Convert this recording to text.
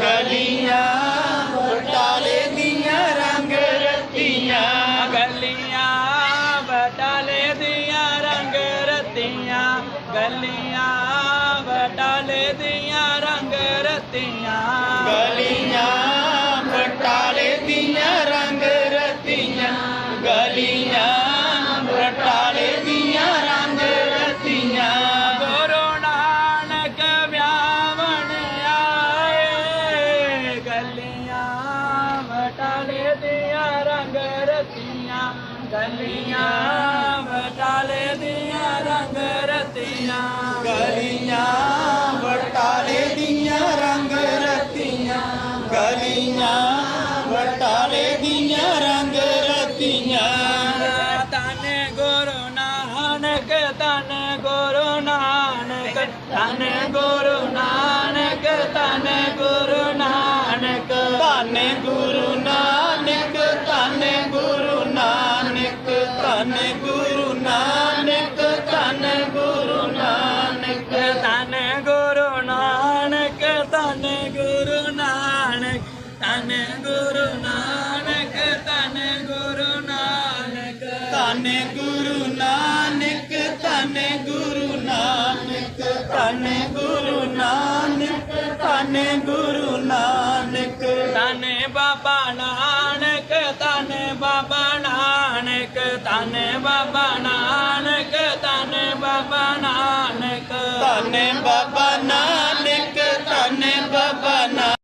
गलिये रंग रत गलियल रंग रत गलियल रंग रत कलियाँ बटाले दिया रंग रतियाँ। गलियाँ बटाले दिया रंग बटाले दिया रंग तन गुरु नानक गुरु नानक। ਧੰਨ ਗੁਰੂ ਨਾਨਕ ਧੰਨ ਗੁਰੂ ਨਾਨਕ ਤਨ ਗੁਰੂ ਨਾਨਕ ਤਨ ਗੁਰੂ ਨਾਨਕ ਤਨ ਗੁਰੂ ਨਾਨਕ ਤਨ ਗੁਰੂ ਨਾਨਕ ਧੰਨ ਗੁਰੂ ਨਾਨਕ ਧੰਨ ਗੁਰੂ ਨਾਨਕ ਧੰਨ ਗੁਰੂ ਨਾਨਕ ਧੰਨ ਗੁਰੂ ਨਾਨਕ ਤਨ ਬਾਬਾ ਨਾਨਕ Baba.